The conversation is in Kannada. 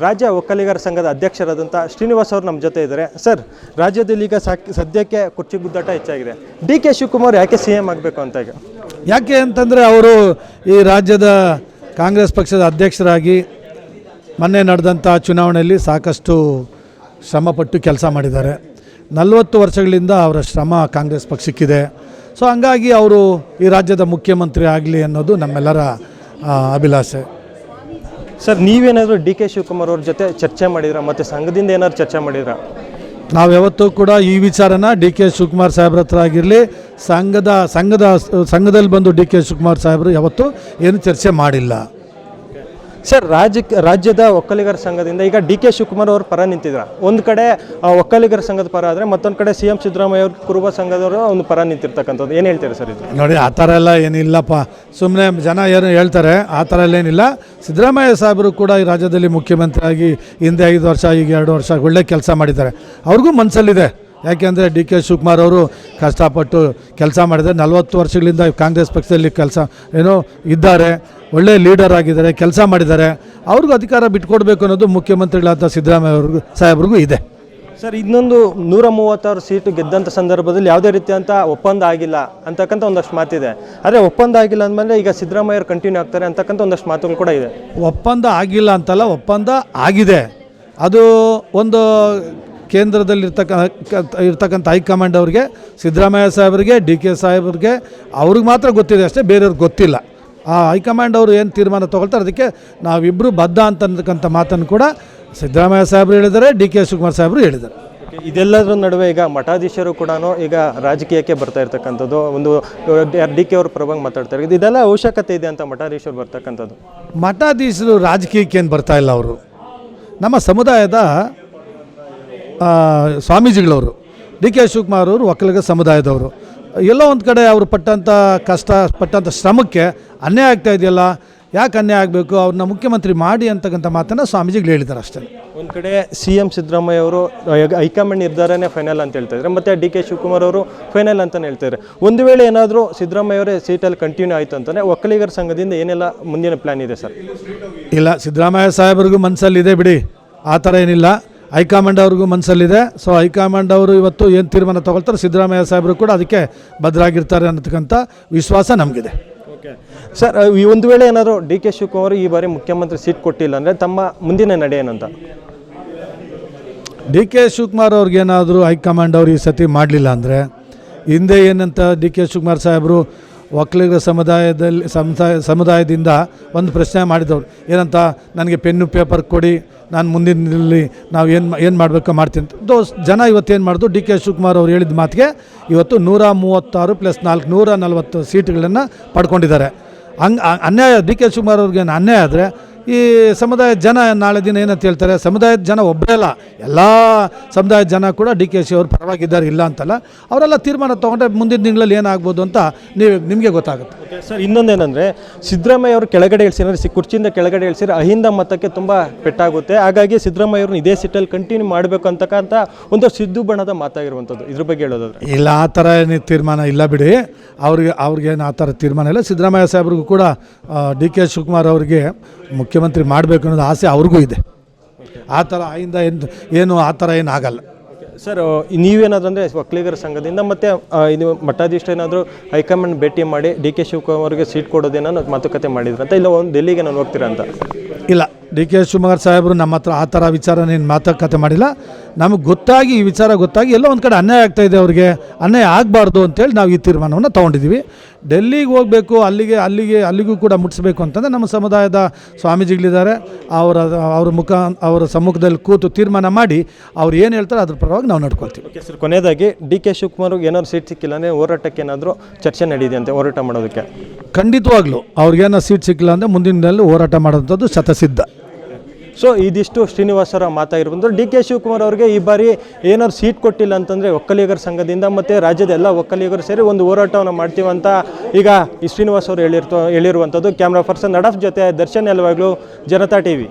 ರಾಜ್ಯ ಒಕ್ಕಲಿಗರ ಸಂಘದ ಅಧ್ಯಕ್ಷರಾದಂಥ ಶ್ರೀನಿವಾಸ್ ಅವರು ನಮ್ಮ ಜೊತೆ ಇದ್ದಾರೆ. ಸರ್, ರಾಜ್ಯದಲ್ಲಿ ಈಗ ಸಾಕ್, ಸದ್ಯಕ್ಕೆ ಕುರ್ಚಿ ಗುದ್ದಾಟ ಹೆಚ್ಚಾಗಿದೆ. ಡಿ ಕೆ ಶಿವಕುಮಾರ್ ಯಾಕೆ ಸಿ ಎಂ ಆಗಬೇಕು ಅಂತ ಈಗ? ಯಾಕೆ ಅಂತಂದರೆ ಅವರು ಈ ರಾಜ್ಯದ ಕಾಂಗ್ರೆಸ್ ಪಕ್ಷದ ಅಧ್ಯಕ್ಷರಾಗಿ ಮೊನ್ನೆ ನಡೆದಂಥ ಚುನಾವಣೆಯಲ್ಲಿ ಸಾಕಷ್ಟು ಶ್ರಮಪಟ್ಟು ಕೆಲಸ ಮಾಡಿದ್ದಾರೆ. ನಲವತ್ತು ವರ್ಷಗಳಿಂದ ಅವರ ಶ್ರಮ ಕಾಂಗ್ರೆಸ್ ಪಕ್ಷಕ್ಕಿದೆ. ಸೊ, ಹಂಗಾಗಿ ಅವರು ಈ ರಾಜ್ಯದ ಮುಖ್ಯಮಂತ್ರಿ ಆಗಲಿ ಅನ್ನೋದು ನಮ್ಮೆಲ್ಲರ ಅಭಿಲಾಷೆ. ಸರ್, ನೀವೇನಾದರೂ ಡಿ ಕೆ ಶಿವಕುಮಾರ್ ಅವ್ರ ಜೊತೆ ಚರ್ಚೆ ಮಾಡಿದ್ರ? ಮತ್ತು ಸಂಘದಿಂದ ಏನಾದ್ರು ಚರ್ಚೆ ಮಾಡಿದ್ರ? ನಾವು ಯಾವತ್ತೂ ಕೂಡ ಈ ವಿಚಾರನ ಡಿ ಕೆ ಶಿವಕುಮಾರ್ ಸಾಹೇಬ್ರ ಹತ್ರ ಆಗಿರಲಿ, ಸಂಘದ ಸಂಘದ, ಸಂಘದಲ್ಲಿ ಬಂದು ಡಿ ಕೆ ಶಿವಕುಮಾರ್ ಸಾಹೇಬ್ರು ಯಾವತ್ತೂ ಏನು ಚರ್ಚೆ ಮಾಡಿಲ್ಲ. ಸರ್, ರಾಜ್ಯಕ್ಕೆ, ರಾಜ್ಯದ ಒಕ್ಕಲಿಗರ ಸಂಘದಿಂದ ಈಗ ಡಿ ಕೆ ಶಿವಕುಮಾರ್ ಅವರು ಪರ ನಿಂತಿದ್ರ. ಒಂದು ಕಡೆ ಒಕ್ಕಲಿಗರ ಸಂಘದ ಪರ ಆದರೆ ಮತ್ತೊಂದು ಕಡೆ ಸಿ ಎಂ ಸಿದ್ದರಾಮಯ್ಯ ಅವ್ರ ಕುರುಬ ಸಂಘದವರು ಒಂದು ಪರ ನಿಂತಿರ್ತಕ್ಕಂಥದ್ದು. ಏನು ಹೇಳ್ತೀರಾ ಸರ್ ಇದು? ನೋಡಿ, ಆ ಥರ ಎಲ್ಲ ಏನಿಲ್ಲಪ್ಪ. ಸುಮ್ಮನೆ ಜನ ಏನು ಹೇಳ್ತಾರೆ, ಆ ಥರ ಎಲ್ಲ ಏನಿಲ್ಲ. ಸಿದ್ದರಾಮಯ್ಯ ಸಾಹೇಬರು ಕೂಡ ಈ ರಾಜ್ಯದಲ್ಲಿ ಮುಖ್ಯಮಂತ್ರಿಯಾಗಿ ಹಿಂದೆ ಐದು ವರ್ಷ, ಈಗ ಎರಡು ವರ್ಷ ಒಳ್ಳೆ ಕೆಲಸ ಮಾಡಿದ್ದಾರೆ. ಅವ್ರಿಗೂ ಮನಸ್ಸಲ್ಲಿದೆ ಯಾಕೆಂದರೆ ಡಿ ಕೆ ಶಿವಕುಮಾರ್ ಅವರು ಕಷ್ಟಪಟ್ಟು ಕೆಲಸ ಮಾಡಿದ್ದಾರೆ ನಲವತ್ತು ವರ್ಷಗಳಿಂದ ಕಾಂಗ್ರೆಸ್ ಪಕ್ಷದಲ್ಲಿ ಕೆಲಸ, ಏನೋ ಇದ್ದಾರೆ. ಒಳ್ಳೆ ಲೀಡರ್ ಆಗಿದ್ದಾರೆ ಕೆಲಸ ಮಾಡಿದ್ದಾರೆ. ಅವ್ರಿಗೂ ಅಧಿಕಾರ ಬಿಟ್ಕೊಡ್ಬೇಕು ಅನ್ನೋದು ಮುಖ್ಯಮಂತ್ರಿಗಳಾದ ಸಿದ್ದರಾಮಯ್ಯ ಅವ್ರಿಗೂ ಸಾಹೇಬ್ರಿಗೂ ಇದೆ. ಸರ್ ಇನ್ನೊಂದು ನೂರ ಮೂವತ್ತಾರು ಸೀಟು ಗೆದ್ದಂಥ ಸಂದರ್ಭದಲ್ಲಿ ಯಾವುದೇ ರೀತಿಯಂಥ ಒಪ್ಪಂದ ಆಗಿಲ್ಲ ಅಂತಕ್ಕಂಥ ಒಂದಷ್ಟು ಮಾತಿದೆ. ಆದರೆ ಒಪ್ಪಂದ ಆಗಿಲ್ಲ ಅಂದಮೇಲೆ ಈಗ ಸಿದ್ದರಾಮಯ್ಯ ಅವ್ರು ಕಂಟಿನ್ಯೂ ಆಗ್ತಾರೆ ಅಂತಕ್ಕಂಥ ಒಂದಷ್ಟು ಮಾತುಗಳು ಕೂಡ ಇದೆ. ಒಪ್ಪಂದ ಆಗಿಲ್ಲ ಅಂತಲ್ಲ ಒಪ್ಪಂದ ಆಗಿದೆ. ಅದು ಒಂದು ಕೇಂದ್ರದಲ್ಲಿರ್ತಕ್ಕ ಇರ್ತಕ್ಕಂಥ ಹೈಕಮಾಂಡ್ ಅವ್ರಿಗೆ ಸಿದ್ದರಾಮಯ್ಯ ಸಾಹೇಬರಿಗೆ ಡಿ ಕೆ ಸಾಹೇಬರಿಗೆ ಅವ್ರಿಗೆ ಮಾತ್ರ ಗೊತ್ತಿದೆ ಅಷ್ಟೇ ಬೇರೆಯವ್ರಿಗೆ ಗೊತ್ತಿಲ್ಲ. ಆ ಹೈಕಮಾಂಡ್ ಅವರು ಏನು ತೀರ್ಮಾನ ತೊಗೊಳ್ತಾರೆ? ಅದಕ್ಕೆ ನಾವಿಬ್ಬರು ಬದ್ಧ ಅಂತಕ್ಕಂಥ ಮಾತನ್ನು ಕೂಡ ಸಿದ್ದರಾಮಯ್ಯ ಸಾಹೇಬರು ಹೇಳಿದ್ದಾರೆ ಡಿ ಕೆ ಶಿವಕುಮಾರ್ ಸಾಹೇಬರು ಹೇಳಿದ್ದಾರೆ. ಇದೆಲ್ಲದರ ನಡುವೆ ಈಗ ಮಠಾಧೀಶರು ಕೂಡ ಈಗ ರಾಜಕೀಯಕ್ಕೆ ಬರ್ತಾ ಇರ್ತಕ್ಕಂಥದ್ದು ಒಂದು ಡಿ ಕೆ ಅವ್ರ ಪ್ರಭಾಗ ಮಾತಾಡ್ತಾರೆ. ಇದೆಲ್ಲ ಅವಶ್ಯಕತೆ ಇದೆ ಅಂತ ಮಠಾಧೀಶರು ಬರ್ತಕ್ಕಂಥದ್ದು. ಮಠಾಧೀಶರು ರಾಜಕೀಯಕ್ಕೆ ಏನು ಬರ್ತಾ ಇಲ್ಲ ಅವರು. ನಮ್ಮ ಸಮುದಾಯದ ಸ್ವಾಮೀಜಿಗಳವರು ಡಿ ಕೆ ಶಿವಕುಮಾರ್ ಅವರು ಒಕ್ಕಲಿಗ ಸಮುದಾಯದವರು. ಎಲ್ಲೋ ಒಂದು ಕಡೆ ಅವರು ಪಟ್ಟಂಥ ಕಷ್ಟ ಪಟ್ಟಂಥ ಶ್ರಮಕ್ಕೆ ಅನ್ಯಾಯ ಆಗ್ತಾ ಇದೆಯಲ್ಲ ಯಾಕೆ ಅನ್ಯಾಯ ಆಗಬೇಕು? ಅವ್ರನ್ನ ಮುಖ್ಯಮಂತ್ರಿ ಮಾಡಿ ಅಂತಕ್ಕಂಥ ಮಾತನ್ನು ಸ್ವಾಮೀಜಿಗಳು ಹೇಳಿದ್ದಾರೆ ಅಷ್ಟೇ. ಒಂದು ಕಡೆ ಸಿ ಎಂ ಸಿದ್ದರಾಮಯ್ಯ ಅವರು ಹೈಕಮಾಂಡ್ ನಿರ್ಧಾರನೇ ಫೈನಲ್ ಅಂತ ಹೇಳ್ತಾ ಇದ್ದಾರೆ. ಮತ್ತು ಡಿ ಕೆ ಶಿವಕುಮಾರ್ ಅವರು ಫೈನಲ್ ಅಂತಲೇ ಹೇಳ್ತಾರೆ ಒಂದು ವೇಳೆ ಏನಾದರೂ ಸಿದ್ದರಾಮಯ್ಯ ಅವರೇ ಸೀಟಲ್ಲಿ ಕಂಟಿನ್ಯೂ ಆಯಿತು ಅಂತಲೇ ಒಕ್ಕಲಿಗರ ಸಂಘದಿಂದ ಏನೆಲ್ಲ ಮುಂದಿನ ಪ್ಲ್ಯಾನ್ ಇದೆ ಸರ್? ಇಲ್ಲ ಸಿದ್ದರಾಮಯ್ಯ ಸಾಹೇಬ್ರಿಗೂ ಮನಸ್ಸಲ್ಲಿದೆ ಬಿಡಿ. ಆ ಥರ ಏನಿಲ್ಲ. ಹೈಕಮಾಂಡ್ ಅವ್ರಿಗೂ ಮನಸ್ಸಲ್ಲಿದೆ ಸೊ ಹೈಕಮಾಂಡ್ ಅವರು ಇವತ್ತು ಏನು ತೀರ್ಮಾನ ತಗೊಳ್ತಾರೆ ಸಿದ್ದರಾಮಯ್ಯ ಸಾಹೇಬರು ಕೂಡ ಅದಕ್ಕೆ ಭದ್ರಾಗಿರ್ತಾರೆ ಅನ್ನತಕ್ಕಂಥ ವಿಶ್ವಾಸ ನಮಗಿದೆ. ಓಕೆ ಸರ್ ಈ ಒಂದು ವೇಳೆ ಏನಾದರೂ ಡಿ ಕೆ ಶಿವಕುಮಾರ್ ಈ ಬಾರಿ ಮುಖ್ಯಮಂತ್ರಿ ಸೀಟ್ ಕೊಟ್ಟಿಲ್ಲ ಅಂದರೆ ತಮ್ಮ ಮುಂದಿನ ನಡೆ ಏನಂತ? ಡಿ ಕೆ ಶಿವಕುಮಾರ್ ಅವ್ರಿಗೇನಾದರೂ ಹೈಕಮಾಂಡ್ ಅವರು ಈ ಸತಿ ಮಾಡಲಿಲ್ಲ ಅಂದರೆ ಹಿಂದೆ ಏನಂತ ಡಿ ಕೆ ಶಿವಕುಮಾರ್ ಸಾಹೇಬರು ಒಕ್ಕಲಿಗರ ಸಮುದಾಯದಲ್ಲಿ ಸಮುದಾಯ ಸಮುದಾಯದಿಂದ ಒಂದು ಪ್ರಶ್ನೆ ಮಾಡಿದವರು ಏನಂತ ನನಗೆ ಪೆನ್ನು ಪೇಪರ್ ಕೊಡಿ ನಾನು ಮುಂದಿನ ಮುಂದಿನಲ್ಲಿ ನಾವು ಏನು ಏನು ಮಾಡಬೇಕು ಮಾಡ್ತೀನಿ ಅಂತ. ದೋಸ್ ಜನ ಇವತ್ತು ಏನು ಮಾಡಿದ್ರು ಡಿ ಕೆ ಶಿವಕುಮಾರ್ ಅವ್ರು ಹೇಳಿದ ಮಾತಿಗೆ ಇವತ್ತು ನೂರ ಮೂವತ್ತಾರು ಪ್ಲಸ್ ನಾಲ್ಕು, ನೂರ ನಲವತ್ತು ಸೀಟ್ಗಳನ್ನು ಪಡ್ಕೊಂಡಿದ್ದಾರೆ. ಹಂಗೆ ಅನ್ಯಾಯ, ಡಿ ಕೆ ಶಿವಕುಮಾರ್ ಅವ್ರಿಗೆ ಅನ್ಯಾಯ ಆದರೆ ಈ ಸಮುದಾಯದ ಜನ ನಾಳೆ ದಿನ ಏನಂತ ಹೇಳ್ತಾರೆ ಸಮುದಾಯದ ಜನ ಒಬ್ಬರೇ ಅಲ್ಲ ಎಲ್ಲ ಸಮುದಾಯದ ಜನ ಕೂಡ ಡಿ ಕೆ ಶಿ ಅವರು ಪರವಾಗಿದ್ದಾರೆ ಇಲ್ಲ ಅಂತಲ್ಲ ಅವರೆಲ್ಲ ತೀರ್ಮಾನ ತೊಗೊಂಡ್ರೆ ಮುಂದಿನ ತಿಂಗಳಲ್ಲಿ ಏನಾಗ್ಬೋದು ಅಂತ ನೀವು ನಿಮಗೆ ಗೊತ್ತಾಗುತ್ತೆ. ಸರ್ ಇನ್ನೊಂದೇನೆಂದರೆ ಸಿದ್ದರಾಮಯ್ಯ ಅವರು ಕೆಳಗಡೆ ಇಳಿಸಿದ್ರೆ ಸಿ ಕುರ್ಚಿಯಿಂದ ಕೆಳಗಡೆ ಇಳಿಸಿದ್ರೆ ಅಹಿಂದ ಮತಕ್ಕೆ ತುಂಬ ಪೆಟ್ಟಾಗುತ್ತೆ. ಹಾಗಾಗಿ ಸಿದ್ದರಾಮಯ್ಯ ಅವ್ರನ್ನ ಇದೇ ಸಿಟ್ಟಲ್ಲಿ ಕಂಟಿನ್ಯೂ ಮಾಡಬೇಕು ಅಂತಕ್ಕಂಥ ಒಂದು ಸಿದ್ದು ಬಣದ ಮಾತಾಗಿರುವಂಥದ್ದು ಇದ್ರ ಬಗ್ಗೆ ಹೇಳೋದಾದ್ರೆ. ಇಲ್ಲ ಆ ಥರ ಏನು ತೀರ್ಮಾನ ಇಲ್ಲ ಬಿಡಿ. ಅವ್ರಿಗೆ ಅವ್ರಿಗೇನು ಆ ಥರ ತೀರ್ಮಾನ ಇಲ್ಲ. ಸಿದ್ದರಾಮಯ್ಯ ಸಾಹೇಬ್ರಿಗೂ ಕೂಡ ಡಿ ಕೆ ಶಿವಕುಮಾರ್ ಅವರಿಗೆ ಮುಖ್ಯಮಂತ್ರಿ ಮಾಡಬೇಕು ಅನ್ನೋದು ಆಸೆ ಅವ್ರಿಗೂ ಇದೆ. ಆ ಥರ ಆಯಿಂದ ಏನು ಏನು ಆ ಥರ ಏನು ಆಗಲ್ಲ. ಸರ್ ನೀವೇನಾದ್ರು ಅಂದರೆ ಒಕ್ಕಲಿಗರ ಸಂಘದಿಂದ ಮತ್ತು ಇದು ಮಠಾಧೀಶ ಏನಾದರೂ ಹೈಕಮಾಂಡ್ ಭೇಟಿ ಮಾಡಿ ಡಿ ಕೆ ಶಿವಕುಮಾರ್ಗೆ ಸೀಟ್ ಕೊಡೋದೇನೋ ಮಾತುಕತೆ ಮಾಡಿದ್ರಂತ ಇಲ್ಲ ಒಂದು ಡೆಲ್ಲಿಗೆ ನಾನು ಹೋಗ್ತೀರಾ ಅಂತ? ಇಲ್ಲ. ಡಿ ಕೆ ಶಿವಮೊಗ್ಗ ಸಾಹೇಬರು ನಮ್ಮ ಹತ್ರ ಆ ಥರ ವಿಚಾರನೇನು ಮಾತುಕತೆ ಮಾಡಿಲ್ಲ. ನಮಗೆ ಗೊತ್ತಾಗಿ ಈ ವಿಚಾರ ಗೊತ್ತಾಗಿ ಎಲ್ಲೋ ಒಂದು ಕಡೆ ಅನ್ಯಾಯ ಆಗ್ತಾ ಇದೆ ಅವ್ರಿಗೆ. ಅನ್ಯಾಯ ಆಗಬಾರ್ದು ಅಂತೇಳಿ ನಾವು ಈ ತೀರ್ಮಾನವನ್ನು ತೊಗೊಂಡಿದ್ದೀವಿ ಡೆಲ್ಲಿಗೆ ಹೋಗಬೇಕು ಅಲ್ಲಿಗೆ ಅಲ್ಲಿಗೆ ಅಲ್ಲಿಗೂ ಕೂಡ ಮುಟ್ಟಿಸಬೇಕು ಅಂತಂದರೆ ನಮ್ಮ ಸಮುದಾಯದ ಸ್ವಾಮೀಜಿಗಳಿದ್ದಾರೆ. ಅವರ ಅವ್ರ ಮುಖ ಅವರ ಸಮ್ಮುಖದಲ್ಲಿ ಕೂತು ತೀರ್ಮಾನ ಮಾಡಿ ಅವ್ರು ಏನು ಹೇಳ್ತಾರೆ ಅದ್ರ ಪರವಾಗಿ ನಾವು ನಡ್ಕೊಳ್ತೀವಿ. ಓಕೆ ಸರ್ ಕೊನೆಯದಾಗಿ ಡಿ ಕೆ ಶಿವಕುಮಾರ್ ಏನಾದ್ರು ಸೀಟ್ ಸಿಕ್ಕಿಲ್ಲ ಅಂದರೆ ಹೋರಾಟಕ್ಕೆ ಏನಾದರೂ ಚರ್ಚೆ ನಡೆದಿದೆಯಂತೆ ಹೋರಾಟ ಮಾಡೋದಕ್ಕೆ? ಖಂಡಿತವಾಗ್ಲೂ ಅವ್ರಿಗೇನೋ ಸೀಟ್ ಸಿಕ್ಕಿಲ್ಲ ಅಂದರೆ ಮುಂದಿನ ದಿನದಲ್ಲಿ ಹೋರಾಟ ಮಾಡೋಂಥದ್ದು ಶತಸಿದ್ಧ. ಸೊ ಇದಿಷ್ಟು ಶ್ರೀನಿವಾಸರ ಮಾತಾಗಿರ್ಬೋದು ಡಿ ಕೆ ಶಿವಕುಮಾರ್ ಅವರಿಗೆ ಈ ಬಾರಿ ಏನಾದ್ರು ಸೀಟ್ ಕೊಟ್ಟಿಲ್ಲ ಅಂತಂದರೆ ಒಕ್ಕಲಿಗರ ಸಂಘದಿಂದ ಮತ್ತು ರಾಜ್ಯದ ಎಲ್ಲ ಒಕ್ಕಲಿಗರು ಸೇರಿ ಒಂದು ಹೋರಾಟವನ್ನು ಮಾಡ್ತೀವಂತ ಈಗ ಶ್ರೀನಿವಾಸ್ ಅವರು ಹೇಳಿರ್ತ ಹೇಳಿರುವಂಥದ್ದು. ಕ್ಯಾಮ್ರಾ ಪರ್ಸನ್ ನಡಫ್ ಜೊತೆ ದರ್ಶನ್ ಎಲ್ಲವಾಗ್ಲೂ ಜನತಾ ಟಿ ವಿ.